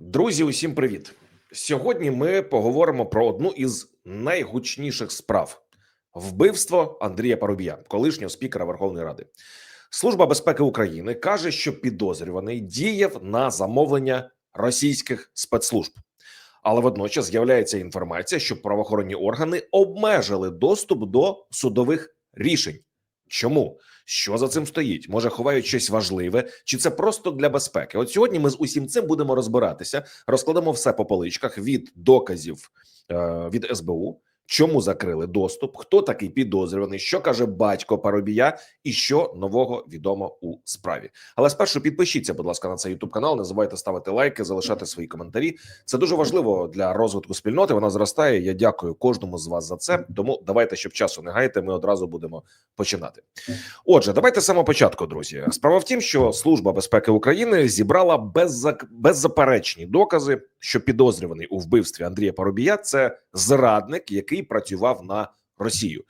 Друзі, усім привіт! Сьогодні ми поговоримо про одну із найгучніших справ: вбивство Андрія Парубія, колишнього спікера Верховної Ради. Служба безпеки України каже, що підозрюваний діяв на замовлення російських спецслужб. Але водночас з'являється інформація, що правоохоронні органи обмежили доступ до судових рішень. Чому? Що за цим стоїть? Може, ховають щось важливе, чи це просто для безпеки? От сьогодні ми з усім цим будемо розбиратися, розкладемо все по поличках від доказів е, від СБУ. Чому закрили доступ? Хто такий підозрюваний? Що каже батько Парубія, і що нового відомо у справі? Але спершу підпишіться, будь ласка, на цей youtube канал. Не забувайте ставити лайки, залишати свої коментарі. Це дуже важливо для розвитку спільноти. Вона зростає. Я дякую кожному з вас за це. Тому давайте, щоб часу не гаяти, ми одразу будемо починати. Отже, давайте з самого початку, друзі. Справа в тім, що служба безпеки України зібрала беззак... беззаперечні докази, що підозрюваний у вбивстві Андрія Парубія це зрадник, який працював на Росію.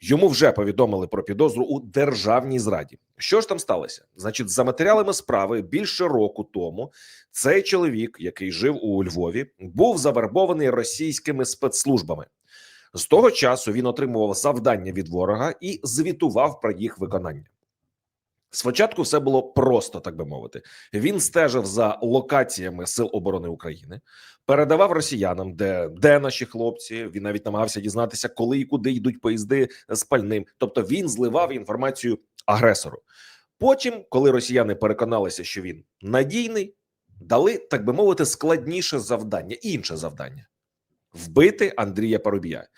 Йому вже повідомили про підозру у державній зраді. Що ж там сталося? Значить, за матеріалами справи більше року тому цей чоловік, який жив у Львові, був завербований російськими спецслужбами. З того часу він отримував завдання від ворога і звітував про їх виконання. Спочатку все було просто, так би мовити. Він стежив за локаціями Сил оборони України, передавав росіянам, де де наші хлопці. Він навіть намагався дізнатися, коли і куди йдуть поїзди з пальним. Тобто він зливав інформацію агресору. Потім, коли росіяни переконалися, що він надійний, дали, так би мовити, складніше завдання, інше завдання вбити Андрія Парубія.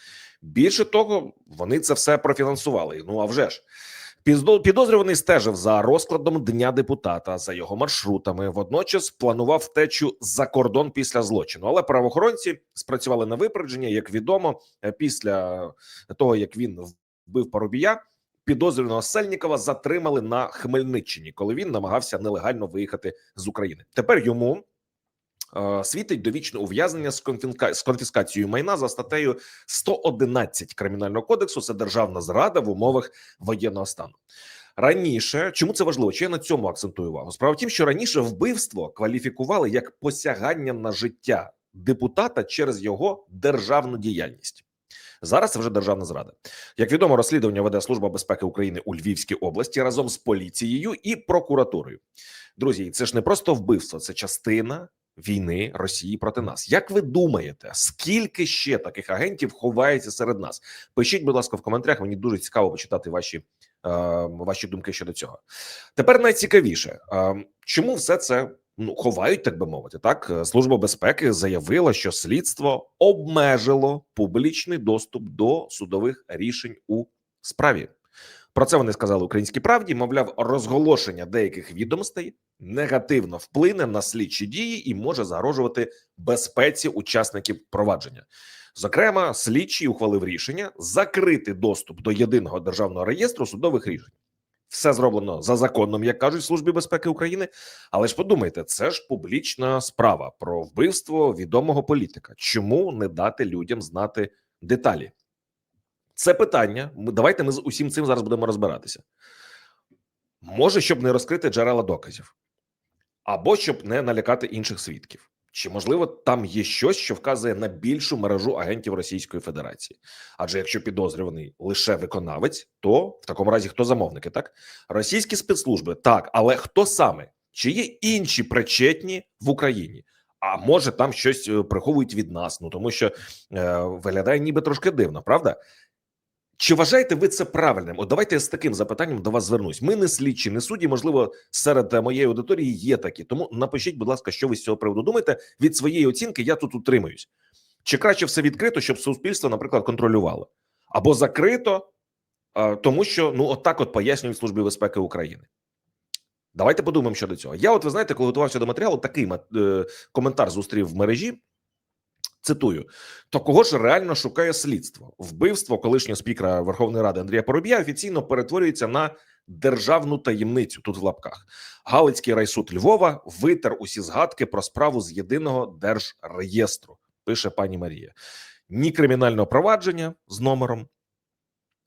Більше того, вони це все профінансували. Ну а вже ж. Підозрюваний стежив за розкладом дня депутата, за його маршрутами. Водночас планував втечу за кордон після злочину. Але правоохоронці спрацювали на випередження. Як відомо, після того як він вбив Парубія, підозрюваного Сельнікова затримали на Хмельниччині, коли він намагався нелегально виїхати з України. Тепер йому Е, світить довічне ув'язнення з конфіскацією майна за статтею 111 кримінального кодексу. Це державна зрада в умовах воєнного стану. Раніше чому це важливо? Чи я на цьому акцентую увагу? Справа в тім, що раніше вбивство кваліфікували як посягання на життя депутата через його державну діяльність. Зараз це вже державна зрада. Як відомо, розслідування веде служба безпеки України у Львівській області разом з поліцією і прокуратурою. Друзі, це ж не просто вбивство, це частина війни Росії проти нас. Як ви думаєте, скільки ще таких агентів ховається серед нас? Пишіть, будь ласка, в коментарях. Мені дуже цікаво почитати ваші е, ваші думки щодо цього. Тепер найцікавіше, е, чому все це ну ховають, так би мовити. Так, служба безпеки заявила, що слідство обмежило публічний доступ до судових рішень у справі. Про це вони сказали українській правді. Мовляв, розголошення деяких відомостей негативно вплине на слідчі дії і може загрожувати безпеці учасників провадження. Зокрема, слідчий ухвалив рішення закрити доступ до єдиного державного реєстру судових рішень. Все зроблено за законом, як кажуть службі безпеки України. Але ж подумайте, це ж публічна справа про вбивство відомого політика. Чому не дати людям знати деталі? Це питання. Давайте ми з усім цим зараз будемо розбиратися. Може, щоб не розкрити джерела доказів, або щоб не налякати інших свідків. Чи можливо там є щось, що вказує на більшу мережу агентів Російської Федерації? Адже якщо підозрюваний лише виконавець, то в такому разі хто замовники? Так російські спецслужби так, але хто саме? Чи є інші причетні в Україні? А може там щось е, приховують від нас? Ну тому що е, виглядає ніби трошки дивно, правда? Чи вважаєте ви це правильним? От давайте я з таким запитанням до вас звернусь. Ми не слідчі, не судді. Можливо, серед моєї аудиторії є такі. Тому напишіть, будь ласка, що ви з цього приводу думаєте. Від своєї оцінки я тут утримуюсь. Чи краще все відкрито, щоб суспільство, наприклад, контролювало або закрито, тому що ну отак, от пояснюють служби безпеки України. Давайте подумаємо щодо цього. Я, от ви знаєте, коли готувався до матеріалу, такий е, коментар зустрів в мережі. Цитую, то кого ж реально шукає слідство? Вбивство колишнього спікера Верховної Ради Андрія Поробія офіційно перетворюється на державну таємницю. Тут в лапках Галицький райсуд Львова витер усі згадки про справу з єдиного держреєстру. Пише пані Марія. Ні кримінального провадження з номером,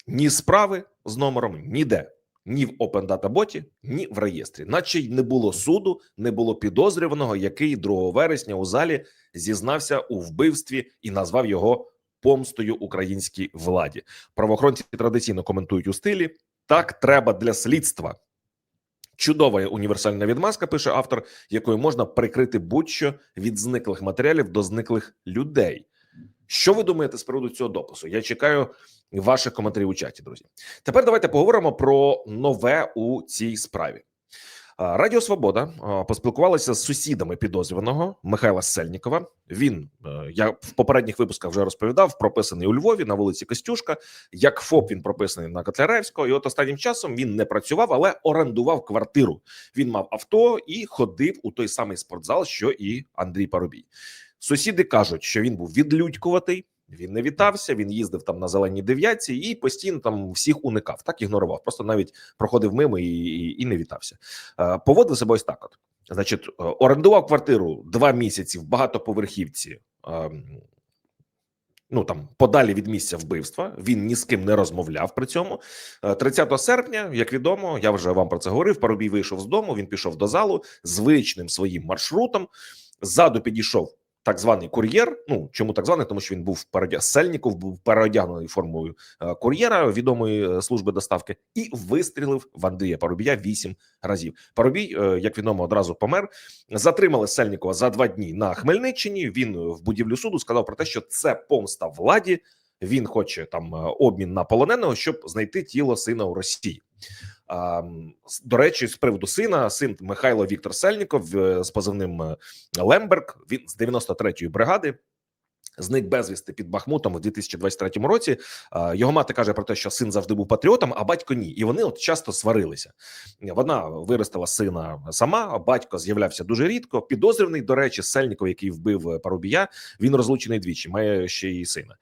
ні справи з номером ніде. Ні в Open Data боті, ні в реєстрі, наче й не було суду, не було підозрюваного, який 2 вересня у залі зізнався у вбивстві і назвав його помстою українській владі. Правоохоронці традиційно коментують у стилі: так треба для слідства. Чудова універсальна відмазка, пише автор, якою можна прикрити будь-що від зниклих матеріалів до зниклих людей. Що ви думаєте з приводу цього допису? Я чекаю ваших коментарів у чаті, друзі. Тепер давайте поговоримо про нове у цій справі. Радіо Свобода поспілкувалася з сусідами підозрюваного Михайла Сельнікова. Він е, я в попередніх випусках вже розповідав, прописаний у Львові на вулиці Костюшка. Як ФОП він прописаний на Котляревського. І от останнім часом він не працював, але орендував квартиру. Він мав авто і ходив у той самий спортзал, що і Андрій Парубій. Сусіди кажуть, що він був відлюдькуватий. Він не вітався, він їздив там на зеленій дев'ятці і постійно там всіх уникав, так ігнорував. Просто навіть проходив мимо і, і, і не вітався. Е, поводив себе ось так: от значить, е, орендував квартиру два місяці в багатоповерхівці. Е, Ну там подалі від місця вбивства він ні з ким не розмовляв при цьому. Е, 30 серпня, як відомо, я вже вам про це говорив. Парубій вийшов з дому. Він пішов до залу звичним своїм маршрутом. Ззаду підійшов так званий кур'єр. Ну чому так званий? Тому що він був передя... Сельніков був переодягнений формою е, кур'єра відомої е, служби доставки, і вистрілив в Андрія Парубія вісім разів. Парубій, е, як відомо, одразу помер. Затримали Сельнікова за два дні на Хмельниччині. Він в будівлю суду сказав про те, що це помста владі. Він хоче там обмін на полоненого, щоб знайти тіло сина у Росії. До речі, з приводу сина, син Михайло Віктор Сельніков е, з позивним е, Лемберг. Він з 93-ї бригади. Зник безвісти під Бахмутом у 2023 році. Його мати каже про те, що син завжди був патріотом, а батько ні. І вони от часто сварилися. Вона виростила сина сама. а Батько з'являвся дуже рідко. Підозрюваний, до речі, Сельніков, який вбив е, Парубія, він розлучений двічі, має ще й сина.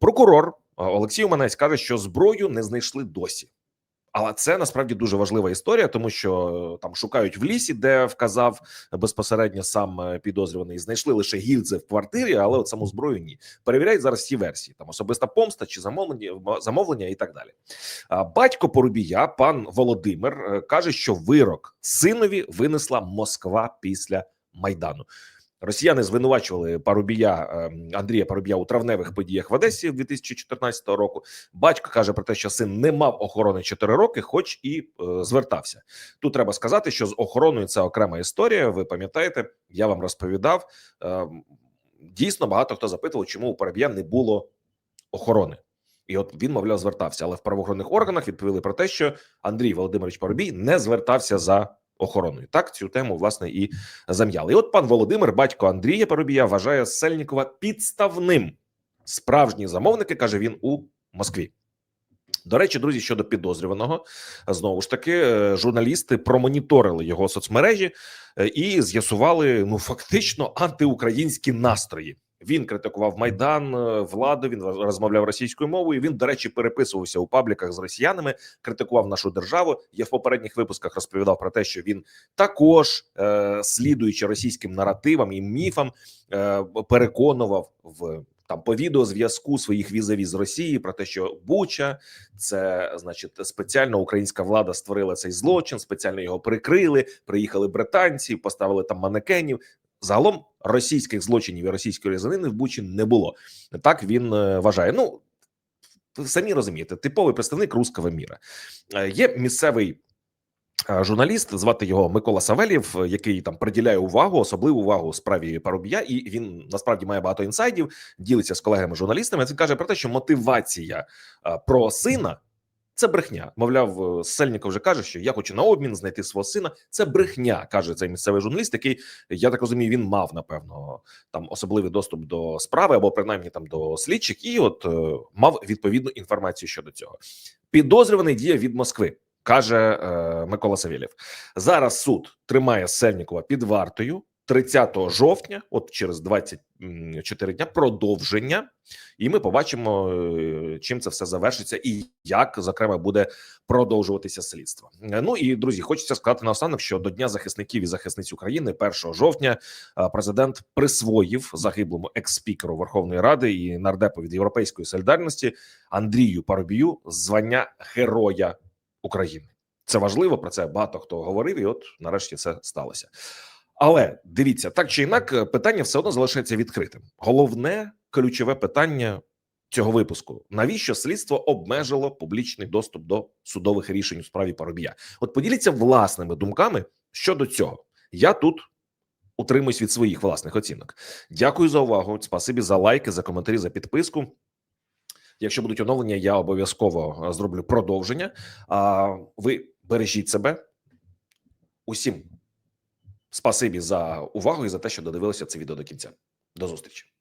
Прокурор Олексій Уманець каже, що зброю не знайшли досі. Але це насправді дуже важлива історія, тому що е, там шукають в лісі, де вказав безпосередньо сам е, підозрюваний. Знайшли лише гільзи в квартирі, але от саму зброю ні. Перевіряють зараз всі версії: там особиста помста чи замовлення, замовлення і так далі. Батько Порубія, пан Володимир, е, каже, що вирок синові винесла Москва після майдану. Росіяни звинувачували Парубія ем, Андрія Парубія у травневих подіях в Одесі 2014 року. Батько каже про те, що син не мав охорони 4 роки, хоч і е, звертався. Тут треба сказати, що з охороною це окрема історія. Ви пам'ятаєте, я вам розповідав. Е, дійсно, багато хто запитував, чому у Парубія не було охорони. І от він, мовляв, звертався, але в правоохоронних органах відповіли про те, що Андрій Володимирович Парубій не звертався за охороною. Так цю тему власне і зам'яли. І от пан Володимир, батько Андрія Парубія, вважає Сельнікова підставним. Справжні замовники каже він у Москві. До речі, друзі, щодо підозрюваного, знову ж таки, е, журналісти промоніторили його соцмережі е, і з'ясували ну фактично антиукраїнські настрої. Він критикував майдан е, владу. Він розмовляв російською мовою. Він, до речі, переписувався у пабліках з росіянами, критикував нашу державу. Я в попередніх випусках розповідав про те, що він також, е, слідуючи російським наративам і міфам, е, переконував в там по відеозв'язку своїх візаві з Росії про те, що Буча це значить спеціально українська влада створила цей злочин, спеціально його прикрили. Приїхали британці, поставили там манекенів. Загалом російських злочинів і російської різанини в Бучі не було. Так він е, вважає. Ну самі розумієте, типовий представник руского міра. Е, Є місцевий е, журналіст, звати його Микола Савелєв, е, який там приділяє увагу, особливу увагу справі Парубія, і він насправді має багато інсайдів, ділиться з колегами журналістами. Він каже про те, що мотивація про сина. Це брехня. Мовляв, е, Сельніков вже каже, що я хочу на обмін знайти свого сина. Це брехня, каже цей місцевий журналіст, який я так розумію, він мав напевно там особливий доступ до справи або принаймні там до слідчих, і от е, мав відповідну інформацію щодо цього. Підозрюваний діє від Москви, каже е, Микола Савєлєв. Зараз суд тримає Сельнікова під вартою. 30 жовтня, от через 24 дня, продовження, і ми побачимо, е, чим це все завершиться, і як зокрема буде продовжуватися слідство. Ну і друзі, хочеться сказати наостанок, що до Дня захисників і захисниць України, 1 жовтня, е, президент присвоїв загиблому екс-спікеру Верховної Ради і нардепу від Європейської солідарності Андрію Парубію звання Героя України. Це важливо. Про це багато хто говорив, і от нарешті це сталося. Але дивіться, так чи інак, питання все одно залишається відкритим. Головне ключове питання цього випуску: навіщо слідство обмежило публічний доступ до судових рішень у справі Парубія? От поділіться власними думками щодо цього. Я тут утримуюсь від своїх власних оцінок. Дякую за увагу. Спасибі за лайки, за коментарі, за підписку. Якщо будуть оновлення, я обов'язково е, зроблю продовження. А ви бережіть себе. Усім спасибі за увагу і за те, що додивилися це відео до кінця. До зустрічі.